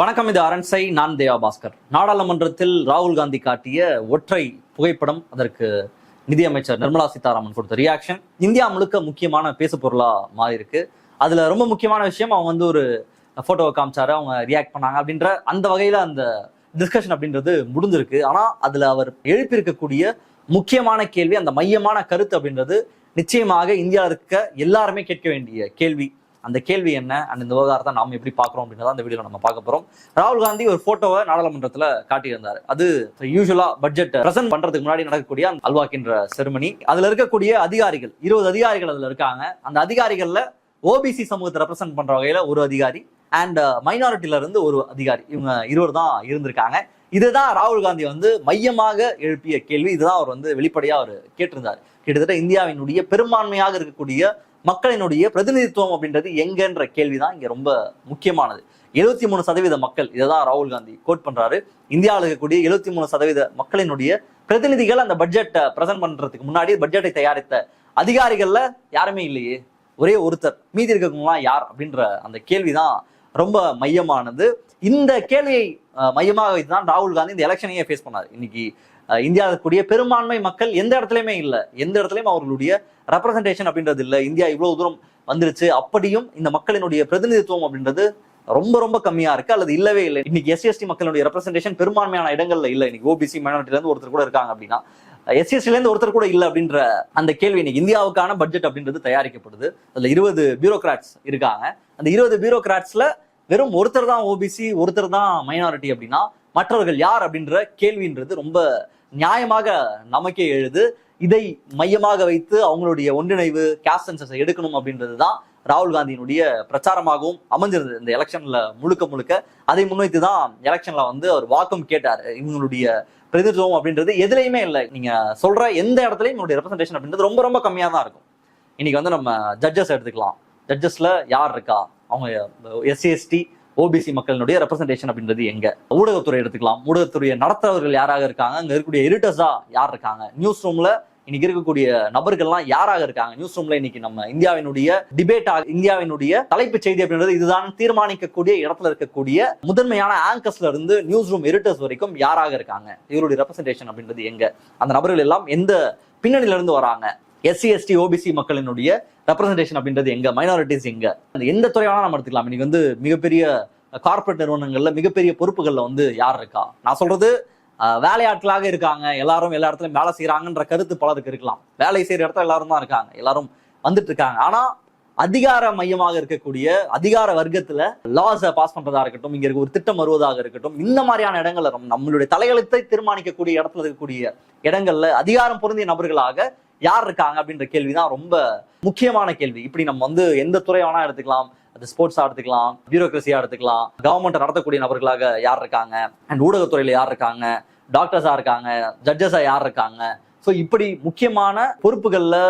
வணக்கம் இது அரண்சை. நான் தேவா பாஸ்கர். நாடாளுமன்றத்தில் ராகுல் காந்தி காட்டிய ஒற்றை புகைப்படம் அதற்கு நிதியமைச்சர் நிர்மலா சீதாராமன் கொடுத்த ரியாக்ஷன் இந்தியா முழுக்க முக்கியமான பேசு பொருளாக மாறி இருக்கு அதுல ரொம்ப முக்கியமான விஷயம் அவங்க வந்து ஒரு போட்டோவை காமிச்சாரு அவங்க ரியாக்ட் பண்ணாங்க அப்படின்ற அந்த வகையில அந்த டிஸ்கஷன் அப்படின்றது முடிஞ்சிருக்கு. ஆனா அதுல அவர் எழுப்பியிருக்கக்கூடிய முக்கியமான கேள்வி அந்த மையமான கருத்து அப்படின்றது நிச்சயமாக இந்தியாவில் இருக்க எல்லாருமே கேட்க வேண்டிய கேள்வி. அந்த கேள்வி என்ன அண்ட் இந்த விவகாரத்தை நாம் எப்படி பார்க்குறோம் அப்படின்றத அந்த வீடியோ நம்ம பார்க்க போகிறோம் ராகுல் காந்தி ஒரு ஃபோட்டோவை நாடாளுமன்றத்தில் காட்டியிருந்தார். அது யூஸ்வலாக பட்ஜெட் பிரசன்ட் பண்ணுறதுக்கு முன்னாடி நடக்கக்கூடிய அந்த அல்வாக்கின்ற செருமனி அதில் இருக்கக்கூடிய அதிகாரிகள் இருபது அதிகாரிகள் அதில் இருக்காங்க. அந்த அதிகாரிகளில் ஓபிசி சமூகத்தை ரெப்ரசென்ட் பண்ணுற வகையில் ஒரு அதிகாரி அண்ட் மைனாரிட்டியில uh, இருந்து ஒரு அதிகாரி. இவங்க இருவர் தான் இருந்திருக்காங்க. இதுதான் ராகுல் காந்தி வந்து மையமாக எழுப்பிய கேள்வி. இதுதான் அவர் வந்து வெளிப்படையா அவர் கேட்டிருந்தார். கிட்டத்தட்ட இந்தியாவினுடைய பெரும்பான்மையாக இருக்கக்கூடிய மக்களினுடைய பிரதிநிதித்துவம் அப்படின்றது எங்கன்ற கேள்விதான் இங்க ரொம்ப முக்கியமானது. எழுபத்தி மூணு சதவீத மக்கள் இதை தான் ராகுல் காந்தி கோட் பண்றாரு. இந்தியாவில் இருக்கக்கூடிய எழுபத்தி மூணு சதவீத மக்களினுடைய பிரதிநிதிகள் அந்த பட்ஜெட்டை பிரசன்ட் பண்றதுக்கு முன்னாடி பட்ஜெட்டை தயாரித்த அதிகாரிகள்ல யாருமே இல்லையே. ஒரே ஒருத்தர். மீதி இருக்கவங்களாம் யார் அப்படின்ற அந்த கேள்விதான் ரொம்ப மையமானது. இந்த கேள்வியை மையமாக வைத்துதான் ராகுல் காந்தி இந்த எலெக்ஷனையே ஃபேஸ் பண்ணார். இன்னைக்கு இந்தியாவில் இருக்கக்கூடிய பெரும்பான்மை மக்கள் எந்த இடத்துலயுமே இல்லை. எந்த இடத்துலையும் அவர்களுடைய ரெப்ரசன்டேஷன் அப்படின்றது இல்லை. இந்தியா இவ்வளவு தூரம் வந்துருச்சு. அப்படியும் இந்த மக்களினுடைய பிரதிநிதித்துவம் அப்படின்றது ரொம்ப ரொம்ப கம்மியா இருக்கு. அல்லது இல்லவே இல்லை. இன்னைக்கு எஸ்சிஎஸ்டி மக்களுடைய ரெப்ரசன்டேஷன் பெரும்பான்மையான இடங்கள்ல இல்லை. இன்னைக்கு ஓபிசி மைனாரிட்டில இருந்து ஒருத்தர் கூட இருக்காங்க அப்படின்னா. எஸ்சிஎஸ்டில இருந்து ஒருத்தர் கூட இல்ல அப்படின்ற அந்த கேள்வி இன்னைக்கு இந்தியாவுக்கான பட்ஜெட் அப்படின்றது தயாரிக்கப்படுது. அதுல இருபது பியூரோக்ராட்ஸ் இருக்காங்க. அந்த இருபது பியூரோக்ராட்ஸ்ல வெறும் ஒருத்தர் தான் ஓபிசி ஒருத்தர் தான் மைனாரிட்டி அப்படின்னா மற்றவர்கள் யார் அப்படின்ற கேள்வின்றது ரொம்ப நியாயமாக நமக்கே எழுது. இதை மையமாக வைத்து அவங்களுடைய ஒன்றிணைவு கேஸ்ட் சென்சஸை எடுக்கணும் அப்படின்றது தான் ராகுல் காந்தியினுடைய பிரச்சாரமாகவும் அமைஞ்சிருந்தது இந்த எலெக்ஷன்ல முழுக்க முழுக்க. அதை முன்வைத்து தான் எலெக்ஷன்ல வந்து அவர் வாக்கம் கேட்டார். இவங்களுடைய பிரதிநிதித்துவம் அப்படின்றது எதுலையுமே இல்லை. நீங்க சொல்ற எந்த இடத்துலையும் இவங்களுடைய ரெப்ரஸன்டேஷன் அப்படின்றது ரொம்ப ரொம்ப கம்மியாக தான் இருக்கும். இன்னைக்கு வந்து நம்ம ஜட்ஜஸ் எடுத்துக்கலாம். ஜட்ஜஸ்ல யார் இருக்கா? அவங்க எஸ்சி எஸ்டி ஓபிசி மக்களினுடைய ரெப்ரசன்டேஷன் அப்படின்றது எங்க? ஊடகத்துறை எடுத்துக்கலாம். ஊடகத்துறையை நடத்துறவர்கள் யாராக இருக்காங்க? அங்க இருக்கக்கூடிய எடிட்டர்ஸா யார் இருக்காங்க? நியூஸ் ரூம்ல இன்னைக்கு இருக்கக்கூடிய நபர்கள்லாம் யாராக இருக்காங்க? நியூஸ் ரூம்ல இன்னைக்கு நம்ம இந்தியாவினுடைய டிபேட் இந்தியாவினுடைய தலைப்பு செய்தி அப்படின்றது இதுதான் தீர்மானிக்கக்கூடிய இடத்துல இருக்கக்கூடிய முதன்மையான ஆங்கர்ஸ்ல இருந்து நியூஸ் ரூம் எடிட்டர்ஸ் வரைக்கும் யாராக இருக்காங்க? இவருடைய ரெப்ரசன்டேஷன் அப்படின்றது எங்க? அந்த நபர்கள் எல்லாம் எந்த பின்னணியில இருந்து வராங்க எஸ்சி எஸ்டி ஓபிசி மக்களினுடைய ரெப்ரஸன்டேஷன் அப்படின்றது எங்க? மைனாரிட்டிஸ் எங்க? எந்த துறை நம்ம எடுத்துக்கலாம். இன்னைக்கு வந்து மிகப்பெரிய கார்ப்பரேட் நிறுவனங்கள்ல மிகப்பெரிய பொறுப்புகள்ல வந்து யார் இருக்கா? நான் சொல்றது வேலையாட்களாக இருக்காங்க. எல்லாரும் எல்லா இடத்துலயும் வேலை செய்யறாங்கன்ற கருத்து பலருக்கு இருக்கலாம். வேலை செய்யற இடத்துல எல்லாரும் தான் இருக்காங்க. எல்லாரும் வந்துட்டு இருக்காங்க. ஆனா அதிகார மையமாக இருக்கக்கூடிய அதிகார வர்க்கத்துல லாஸை பாஸ் பண்றதா இருக்கட்டும் இங்க இருக்க ஒரு திட்டம் வருவதாக இருக்கட்டும் இந்த மாதிரியான இடங்கள்ல நம்மளுடைய தலையெழுத்தை தீர்மானிக்கக்கூடிய இடத்துல இருக்கக்கூடிய இடங்கள்ல அதிகாரம் பொருந்திய நபர்களாக யார் இருக்காங்க அப்படின்ற கேள்விதான் ரொம்ப முக்கியமான கேள்வி. இப்படி நம்ம வந்து எந்த துறை வேணா எடுத்துக்கலாம். அது ஸ்போர்ட்ஸா எடுத்துக்கலாம். பியூரோக்ரஸியா எடுத்துக்கலாம். கவர்மெண்ட் நடத்தக்கூடிய நபர்களாக யார் இருக்காங்க? அண்ட் ஊடகத்துறையில யார் இருக்காங்க? டாக்டர்ஸா இருக்காங்க. ஜட்ஜஸா யார் இருக்காங்க? ஸோ இப்படி முக்கியமான பொறுப்புகளில்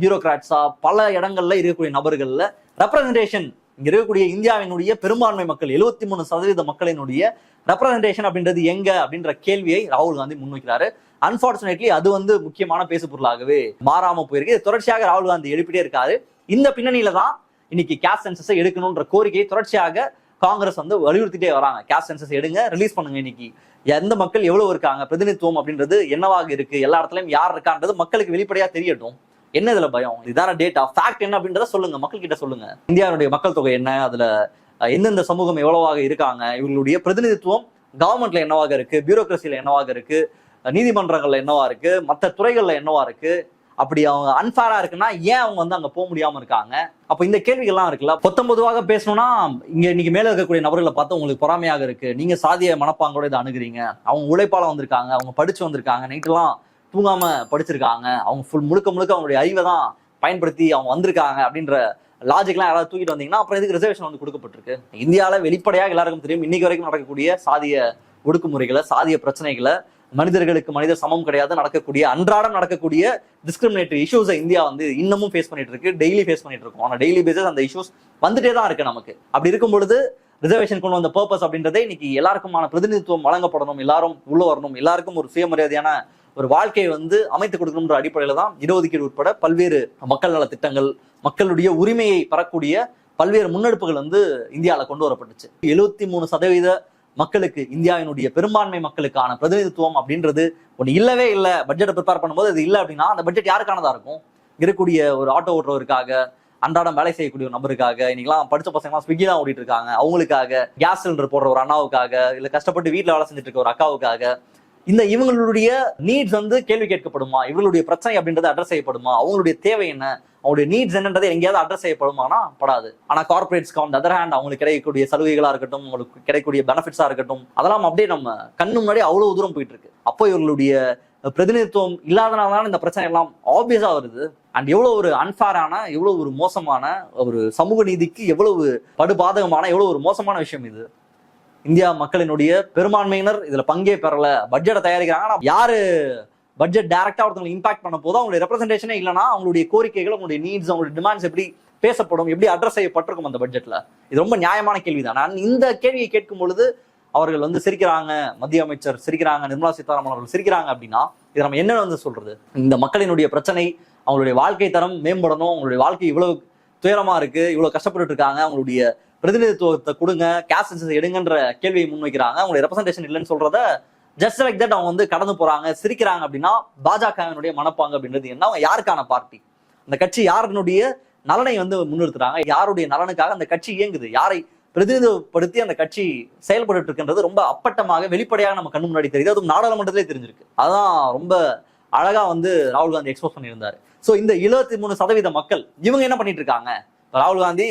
பியூரோக்ராட்ஸா பல இடங்கள்ல இருக்கக்கூடிய நபர்களில் ரெப்ரசன்டேஷன் இங்க இருக்கக்கூடிய இந்தியாவினுடைய பெரும்பான்மை மக்கள் எழுபத்தி மூணு சதவீத மக்களினுடைய ரெப்ரசன்டேஷன் அப்படின்றது எங்க அப்படின்ற கேள்வியை ராகுல் காந்தி முன்வைக்கிறாரு. அன்பார்ச்சுனேட்லி அது வந்து முக்கியமான பேசு பொருளாகவே மாறாம போயிருக்கு. தொடர்ச்சியாக ராகுல் காந்தி எழுப்பிட்டே இருக்காரு. இந்த பின்னணியில தான் இன்னைக்கு கேஸ் சென்சஸை எடுக்கணும்ன்ற கோரிக்கையை தொடர்ச்சியாக காங்கிரஸ் வந்து வலியுறுத்திட்டே வராங்க. கேஸ் சென்சஸ் எடுங்க ரிலீஸ் பண்ணுங்க இன்னைக்கு. எந்த மக்கள் எவ்வளவு இருக்காங்க பிரதிநிதித்துவம் அப்படின்றது என்னவாக இருக்கு எல்லா இடத்துலயும் யார் இருக்கான்றது மக்களுக்கு வெளிப்படையா தெரியட்டும். என்ன இதுல பயம் இதான டேட்டா ஃபேக்ட் என்ன அப்படின்றத சொல்லுங்க. மக்கள் கிட்ட சொல்லுங்க. இந்தியாவுடைய மக்கள் தொகை என்ன? அதுல எந்தெந்த சமூகம் எவ்வளவாக இருக்காங்க? இவங்களுடைய பிரதிநிதித்துவம் கவர்மெண்ட்ல என்னவாக இருக்கு? பியூரோக்ரஸியில என்னவாக இருக்கு? நீதிமன்றங்கள்ல என்னவா இருக்கு? மற்ற துறைகள்ல என்னவா இருக்கு? அப்படி அவங்க அன்ஃபேரா இருக்குன்னா ஏன் அவங்க வந்து அங்க போக முடியாம இருக்காங்க? அப்ப இந்த கேள்விகள்லாம் இருக்குல்ல. பொத்தம்பதுவாக பேசணும்னா இங்க இன்னைக்கு மேல இருக்கக்கூடிய நபர்களை பார்த்து உங்களுக்கு பொறாமையாக இருக்கு. நீங்க சாதிய மனப்பாங்கோட இதை அணுகுறீங்க. அவங்க உழைப்பால வந்திருக்காங்க. அவங்க படிச்சு வந்திருக்காங்க. நைட்டெல்லாம் தூங்காம படிச்சிருக்காங்க. அவங்க ஃபுல் முழுக்க முழுக்க அவங்களுடைய அறிவை தான் பயன்படுத்தி அவங்க வந்திருக்காங்க அப்படின்ற லாஜிக்லாம் யாராவது தூக்கிட்டு வந்தீங்கன்னா அப்புறம் இதுக்கு ரிசர்வேஷன் வந்து கொடுக்கப்பட்டிருக்கு? இந்தியாவில் வெளிப்படையாக எல்லாருக்கும் தெரியும் இன்னைக்கு வரைக்கும் நடக்கக்கூடிய சாதிய ஒடுக்குமுறைகளை சாதிய பிரச்சனைகளை மனிதர்களுக்கு மனிதர் சமம் கிடையாது நடக்கக்கூடிய அன்றாடம் நடக்கக்கூடிய டிஸ்கிரிமினேட்டரி இஷ்யூஸை இந்தியா வந்து இன்னமும் ஃபேஸ் பண்ணிட்டு இருக்கு டெய்லி ஃபேஸ் பண்ணிட்டு இருக்கோம். ஆனால் டெய்லி பேசிஸ் அந்த இஷ்யூஸ் வந்துட்டே தான் இருக்கு நமக்கு. அப்படி இருக்கும் பொழுது ரிசர்வேஷன் கொண்டு வந்த பர்பஸ் அப்படின்றதே இன்னைக்கு எல்லாருக்குமான பிரதிநிதித்துவம் வழங்கப்படணும் எல்லாரும் உள்ள வரணும் எல்லாருக்கும் ஒரு சுயமரியாதையான ஒரு வாழ்க்கையை வந்து அமைத்து கொடுக்கணுன்ற அடிப்படையில தான் இடஒதுக்கீடு உட்பட பல்வேறு மக்கள் நல திட்டங்கள் மக்களுடைய உரிமையை பெறக்கூடிய பல்வேறு முன்னெடுப்புகள் வந்து இந்தியாவில் கொண்டு வரப்பட்டுச்சு. எழுபத்தி மூணு சதவீத மக்களுக்கு இந்தியாவினுடைய பெரும்பான்மை மக்களுக்கான பிரதிநிதித்துவம் அப்படின்றது ஒண்ணு இல்லவே இல்லை. பட்ஜெட்டை ப்ரிப்பேர் பண்ணும்போது அது இல்லை அப்படின்னா அந்த பட்ஜெட் யாருக்கானதா இருக்கும்? இருக்கக்கூடிய ஒரு ஆட்டோ ஓட்டுறவருக்காக அன்றாடம் வேலை செய்யக்கூடிய ஒரு நபருக்காக இன்னைக்கெல்லாம் படிச்ச பசங்கலாம் ஸ்விக்கி தான் ஓடிட்டு இருக்காங்க. அவங்களுக்காக கேஸ் சிலிண்டர் போடுற ஒரு அண்ணாவுக்காக இல்லை கஷ்டப்பட்டு வீட்டில் வேலை செஞ்சுட்டு இருக்க ஒரு அக்காவுக்காக இந்த இவங்களுடைய நீட்ஸ் வந்து கேள்வி கேட்கப்படுமா? இவங்களுடைய பிரச்சனை அப்படின்றது அட்ரஸ் செய்யப்படுமா? அவங்களுடைய தேவை என்ன? அவங்களுடைய நீட்ஸ் என்னன்றது எங்கேயாவது அட்ரஸ் செய்யப்படுமானா படாது. ஆனா கார்பரேட்ஸ்க்கு ஆன் அதர் ஹேண்ட் அவங்களுக்கு கிடைக்கக்கூடிய சலுகைகளா இருக்கட்டும் அவங்களுக்கு கிடைக்கக்கூடிய பெனிஃபிட்ஸா இருக்கட்டும் அதெல்லாம் அப்படியே நம்ம கண்ணு முன்னாடி அவ்வளவு தூரம் போயிட்டு இருக்கு. அப்போ இவர்களுடைய பிரதிநிதித்துவம் இல்லாதனால இந்த பிரச்சனை எல்லாம் ஆப்வியஸா வருது. அண்ட் எவ்வளவு ஒரு அன்ஃபேரான எவ்வளவு ஒரு மோசமான ஒரு சமூக நீதிக்கு எவ்வளவு படுபாதகமான எவ்வளவு ஒரு மோசமான விஷயம் இது. இந்தியா மக்களினுடைய பெரும்பான்மையினர் இதுல பங்கே பெறல. பட்ஜெட்டை தயாரிக்கிறாங்க. ஆனா யாரு பட்ஜெட் டைரக்டா ஒருத்தவங்க இம்பாக்ட் பண்ண போது அவங்களுடைய ரெப்ரஸன்டேஷனே இல்லைனா அவங்களுடைய கோரிக்கைகள் அவங்களுடைய நீட்ஸ் அவங்களுடைய டிமாண்ட்ஸ் எப்படி பேசப்படும் எப்படி அட்ரஸ் செய்யப்பட்டிருக்கும் அந்த பட்ஜெட்ல இது ரொம்ப நியாயமான கேள்விதான். நான் இந்த கேள்வியை கேட்கும் பொழுது அவர்கள் வந்து சிரிக்கிறாங்க மத்திய அமைச்சர் சிரிக்கிறாங்க நிர்மலா சீதாராமன் அவர்கள் சிரிக்கிறாங்க அப்படின்னா இது நம்ம என்ன வந்து சொல்றது? இந்த மக்களினுடைய பிரச்சனை அவங்களுடைய வாழ்க்கை தரம் மேம்படணும் அவங்களுடைய வாழ்க்கை இவ்வளவு துயரமா இருக்கு இவ்வளவு கஷ்டப்பட்டு இருக்காங்க அவங்களுடைய பிரதிநிதித்துவத்தை கொடுங்க கேஸ் சென்சஸ் எடுங்கன்ற கேள்வியை முன்வைக்கிறாங்க. அவங்களுடைய ரெப்ரசன்டேஷன் இல்லைன்னு சொல்றத ஜஸ்ட் லைக் தட் அவங்க வந்து கடந்து போறாங்க சிரிக்கிறாங்க அப்படின்னா பாஜகவினுடைய மனப்பாங்க அப்படின்றது என்ன? அவங்க யாருக்கான பார்ட்டி? அந்த கட்சி யாருனுடைய நலனை வந்து முன்னிறுத்துறாங்க? யாருடைய நலனுக்காக அந்த கட்சி இயங்குது? யாரை பிரதிநிதிப்படுத்தி அந்த கட்சி செயல்பட்டு இருக்கின்றது ரொம்ப அப்பட்டமாக வெளிப்படையாக நம்ம கண்ணு முன்னாடி தெரியுது. அதுவும் நாடாளுமன்றத்திலே தெரிஞ்சிருக்கு. அதான் ரொம்ப அழகா வந்து ராகுல் காந்தி எக்ஸ்போஸ் பண்ணியிருந்தாரு. ஸோ இந்த இருபத்தி மூணு சதவீத மக்கள் இவங்க என்ன பண்ணிட்டு இருக்காங்க? ராகுல் காந்தி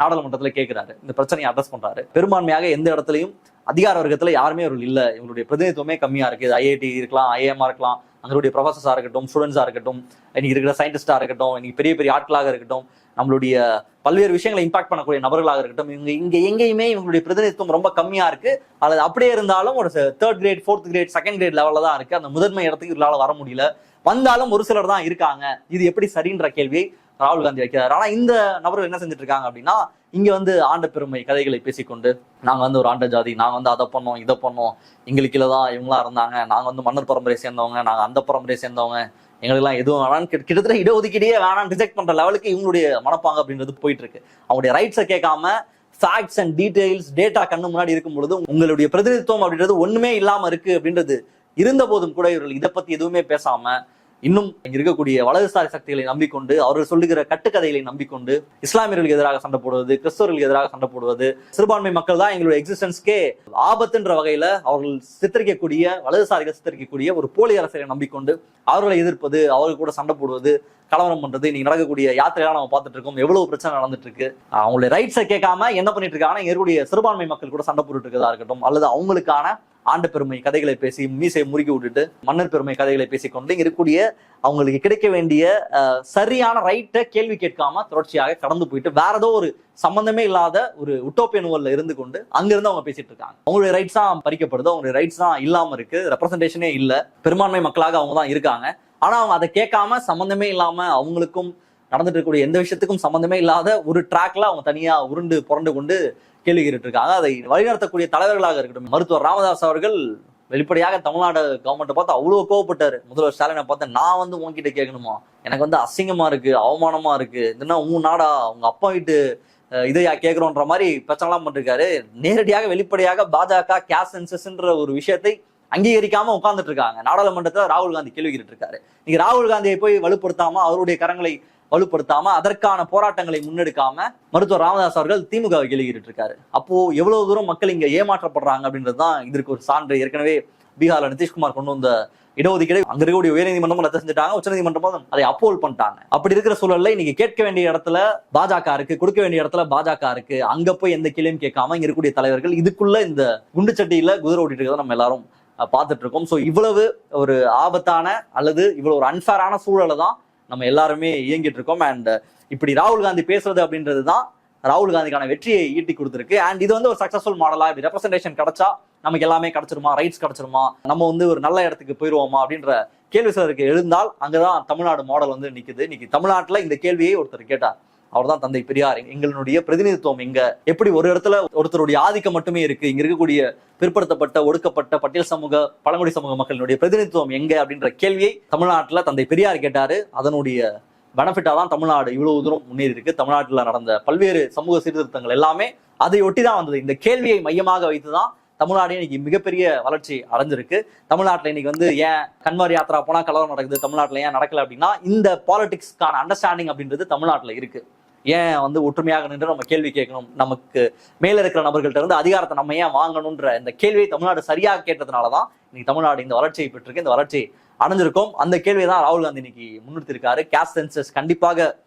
நாடாளுமன்றத்துல கேட்கிறாரு இந்த பிரச்சனையை அட்ரஸ் பண்றாரு. பெரும்பான்மையாக எந்த இடத்துலயும் அதிகார வர்க்கத்துல யாருமே அவர்கள் இல்லை. இவங்களுடைய பிரதிநிதித்துவமே கம்மியா இருக்கு. ஐஐடி இருக்கலாம் ஐஎம்ஆ இருக்கலாம். அங்களுடைய ப்ரொஃபஸர்ஸாக இருக்கட்டும் ஸ்டூடெண்ட்ஸாக இருக்கட்டும் இன்னைக்கு இருக்கிற சயின்டிஸ்டா இருக்கட்டும் இன்னைக்கு பெரிய பெரிய ஆட்களாக இருக்கட்டும் நம்மளுடைய பல்வேறு விஷயங்களை இம்பாக்ட் பண்ணக்கூடிய நபர்களாக இருக்கட்டும் இவங்க இங்க எங்கேயுமே இவங்களுடைய பிரதிநிதித்துவம் ரொம்ப கம்மியா இருக்கு. அல்லது அப்படியே இருந்தாலும் ஒரு third grade fourth grade second grade லெவலில் தான் இருக்கு. அந்த முதன்மை இடத்துக்கு இவர்களால வர முடியல. வந்தாலும் ஒரு சிலர் தான் இருக்காங்க. இது எப்படி சரின்ற கேள்வியை ராகுல் காந்தி வைக்கிறார். ஆனா இந்த நபர்கள் என்ன செஞ்சுட்டு இருக்காங்க அப்படின்னா இங்க வந்து ஆண்ட பெருமை கதைகளை பேசிக்கொண்டு நாங்க வந்து ஒரு ஆண்ட ஜாதி நாங்க வந்து அதை பண்ணோம் இதை பண்ணோம் எங்களுக்கு தான் இவங்களா இருந்தாங்க நாங்க வந்து மன்னர் பரம்பரையை சேர்ந்தவங்க நாங்க அந்த பரம்பரையை சேர்ந்தவங்க எங்களுக்கெல்லாம் எதுவும் வேணாம்னு கிட்டத்தட்ட இடஒதுக்கீடே வேணாம் ரிஜெக்ட் பண்ற லெவலுக்கு இவங்களுடைய மனப்பாங்க அப்படின்றது போயிட்டு இருக்கு அவங்களுடைய ரைட்ஸை கேட்காம ஃபேக்ட்ஸ் அண்ட் டீடைல்ஸ் டேட்டா கண்ணு முன்னாடி இருக்கும் பொழுது உங்களுடைய பிரதிநிதித்துவம் அப்படின்றது ஒண்ணுமே இல்லாம இருக்கு அப்படின்றது இருந்த போதும் கூட இவர்கள் இதை பத்தி எதுவுமே பேசாம இன்னும் இருக்கக்கூடிய வலதுசாரி சக்திகளை நம்பிக்கொண்டு அவர்கள் சொல்லுகிற கட்டுக்கதைகளை நம்பிக்கொண்டு இஸ்லாமியர்களுக்கு எதிராக சண்டை போடுவது கிறிஸ்தவர்களுக்கு எதிராக சண்டை போடுவது சிறுபான்மை மக்கள் தான் எங்களுடைய எக்ஸிஸ்டன்ஸ்க்கே ஆபத்துன்ற வகையில அவர்கள் சித்தரிக்கக்கூடிய வலதுசாரிகள் சித்தரிக்கக்கூடிய ஒரு போலி அரசியலை நம்பிக்கொண்டு அவர்களை எதிர்ப்பது அவர்கள் கூட சண்டை போடுவது கலவரம் பண்றது இன்னைக்கு நடக்கக்கூடிய யாத்திரையெல்லாம் நம்ம பார்த்துட்டு இருக்கோம். எவ்வளவு பிரச்சனை நடந்துட்டு இருக்கு. அவங்களுடைய ரைட்ஸை கேட்காம என்ன பண்ணிட்டு இருக்காங்கன்னா இருக்கக்கூடிய சிறுபான்மை மக்கள் கூட சண்டை போட்டுட்டு இருக்கதா இருக்கட்டும் அல்லது அவங்களுக்கான ஆண்ட பெருமை கதைகளை பேசி மீசை முறுக்கி விட்டுட்டு மன்னர் பெருமை கதைகளை பேசிக்கொண்டு இருக்கக்கூடிய அவங்களுக்கு கிடைக்க வேண்டிய சரியான ரைட்டை கேள்வி கேட்காம தொடர்ச்சியாக கடந்து போயிட்டு வேற ஏதோ ஒரு சம்பந்தமே இல்லாத ஒரு உட்டோப்பிய ஊர்ல இருந்து கொண்டு அங்கிருந்து அவங்க பேசிட்டு இருக்காங்க. அவங்களுடைய ரைட்ஸ் தான் பறிக்கப்படுது அவங்களுடைய ரைட்ஸ் தான் இல்லாம இருக்கு. ரெப்ரசன்டேஷனே இல்லை. பெரும்பான்மை மக்களாக அவங்க தான் இருக்காங்க. ஆனா அவங்க அதை கேட்காம சம்பந்தமே இல்லாம அவங்களுக்கும் நடந்துட்டு இருக்கக்கூடிய எந்த விஷயத்துக்கும் சம்பந்தமே இல்லாத ஒரு ட்ராக்ல அவங்க தனியா உருண்டு புரண்டு கொண்டு கேள்வி இருக்காங்க. அதை வழிநடத்தக்கூடிய தலைவர்களாக இருக்கட்டும் மருத்துவர் ராமதாஸ் அவர்கள் வெளிப்படையாக தமிழ்நாடு கவர்மெண்ட்டை பார்த்து அவ்வளோ கோவப்பட்டாரு. முதல்வர் ஸ்டாலினை பார்த்து நான் வந்து உன்கிட்ட கேட்கணுமா? எனக்கு வந்து அசிங்கமா இருக்கு அவமானமா இருக்கு. இதுனா உன் நாடா? உங்க அப்பா வீட்டு இதையா கேட்கிறோன்ற மாதிரி பிரச்சனைலாம் பண்ணிருக்காரு. நேரடியாக வெளிப்படையாக பாஜக கேஸ் சென்சஸ்ன்ற ஒரு விஷயத்தை அங்கீகரிக்காம உட்கார்ந்துட்டு இருக்காங்க. நாடாளுமன்றத்தில் ராகுல் காந்தி கேள்வி இருக்காரு. நீங்க ராகுல் காந்தியை போய் வலுப்படுத்தாம அவருடைய கரங்களை வலுப்படுத்தாம அதற்கான போராட்டங்களை முன்னெடுக்காம மருத்துவர் ராமதாஸ் அவர்கள் திமுக கேள்வி இருக்காரு. அப்போ எவ்வளவு தூரம் மக்கள் இங்க ஏமாற்றப்படுறாங்க அப்படின்றது தான் இதற்கு ஒரு சான்று. ஏற்கனவே பீகார்ல நிதிஷ்குமார் கொண்டு வந்த இடஒதுக்கீடு அங்க இருக்கக்கூடிய உயர்நீதிமன்றமும் ரத்து செஞ்சுட்டாங்க உச்சநீதிமன்றமும் அதை அப்போல் பண்ணிட்டாங்க. அப்படி இருக்கிற சூழல்ல இன்னைக்கு கேட்க வேண்டிய இடத்துல பாஜக இருக்கு கொடுக்க வேண்டிய இடத்துல பாஜக இருக்கு. அங்க போய் எந்த கேள்வியும் கேட்காம இங்க இருக்கக்கூடிய தலைவர்கள் இதுக்குள்ள இந்த குண்டுச்சட்டியில குதிரை ஓட்டிட்டு இருக்கிறத நம்ம எல்லாரும் பார்த்துட்டு இருக்கோம். ஸோ இவ்வளவு ஒரு ஆபத்தான அல்லது இவ்வளவு ஒரு அன்ஃபேரான சூழலை தான் நம்ம எல்லாருமே இயங்கிட்டு இருக்கோம். அண்ட் இப்படி ராகுல் காந்தி பேசுறது அப்படின்றது தான் ராகுல் காந்திக்கான வெற்றியை ஈட்டி கொடுத்துருக்கு. அண்ட் இது வந்து ஒரு சக்சஸ்ஃபுல் மாடலா இப்படி ரெப்ரஸன்டேஷன் கிடைச்சா நமக்கு எல்லாமே கிடைச்சிருமா? ரைட்ஸ் கிடைச்சிருமா? நம்ம வந்து ஒரு நல்ல இடத்துக்கு போயிருவோமா? அப்படின்ற கேள்வி சிலருக்கு எழுந்தால் அங்கதான் தமிழ்நாடு மாடல் வந்து நிக்குது. இன்னைக்கு தமிழ்நாட்டுல இந்த கேள்வியை ஒருத்தர் கேட்டார். அவர்தான் தந்தை பெரியார். எங்களுடைய பிரதிநிதித்துவம் இங்க எப்படி ஒரு இடத்துல ஒருத்தருடைய ஆதிக்கம் மட்டுமே இருக்கு இங்க இருக்கக்கூடிய பிற்படுத்தப்பட்ட ஒடுக்கப்பட்ட பட்டியல் சமூக பழங்குடி சமூக மக்களினுடைய பிரதிநிதித்துவம் எங்க அப்படின்ற கேள்வியை தமிழ்நாட்டில் தந்தை பெரியார் கேட்டாரு. அதனுடைய பெனிஃபிட்டா தான் தமிழ்நாடு இவ்வளவு தூரம் முன்னேறி இருக்கு. தமிழ்நாட்டில் நடந்த பல்வேறு சமூக சீர்திருத்தங்கள் எல்லாமே அதை ஒட்டி தான் வந்தது. இந்த கேள்வியை மையமாக வைத்துதான் தமிழ்நாடு இன்னைக்கு மிகப்பெரிய வளர்ச்சி அடைஞ்சிருக்கு. தமிழ்நாட்டில் இன்னைக்கு வந்து ஏன் கன்வார் யாத்திரா போனா கலவரம் நடக்குது? தமிழ்நாட்டில் ஏன் நடக்கல அப்படின்னா இந்த பாலிடிக்ஸ்க்கான அண்டர்ஸ்டாண்டிங் அப்படின்றது தமிழ்நாட்டில் இருக்கு. ஏன் வந்து ஒற்றுமையாக நின்று நம்ம கேள்வி கேட்கணும்? நமக்கு மேல இருக்கிற நபர்கள்ட்ட இருந்து அதிகாரத்தை நம்ம ஏன் வாங்கணும்ன்ற இந்த கேள்வியை தமிழ்நாடு சரியாக கேட்டதுனாலதான் இன்னைக்கு தமிழ்நாடு இந்த வளர்ச்சியை பெற்றிருக்கு. இந்த வளர்ச்சி அடைஞ்சிருக்கும். அந்த கேள்வியை தான் ராகுல் காந்தி இன்னைக்கு முன்னிறுத்திருக்காரு கேஸ்ட் சென்சஸ் கண்டிப்பாக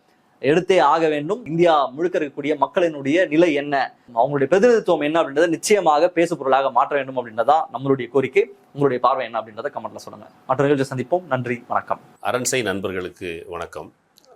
எடுத்தே ஆக வேண்டும். இந்தியா முழுக்க இருக்கக்கூடிய மக்களினுடைய நிலை என்ன? அவங்களுடைய பிரதிநிதித்துவம் என்ன அப்படின்றத நிச்சயமாக பேசு பொருளாக மாற்ற வேண்டும் அப்படின்றதான் நம்மளுடைய கோரிக்கை. உங்களுடைய பார்வை என்ன அப்படின்றத கமெண்ட்ல சொல்லுங்க. மற்ற நிகழ்ச்சி சந்திப்போம். நன்றி. வணக்கம். அரண்சை நண்பர்களுக்கு வணக்கம்.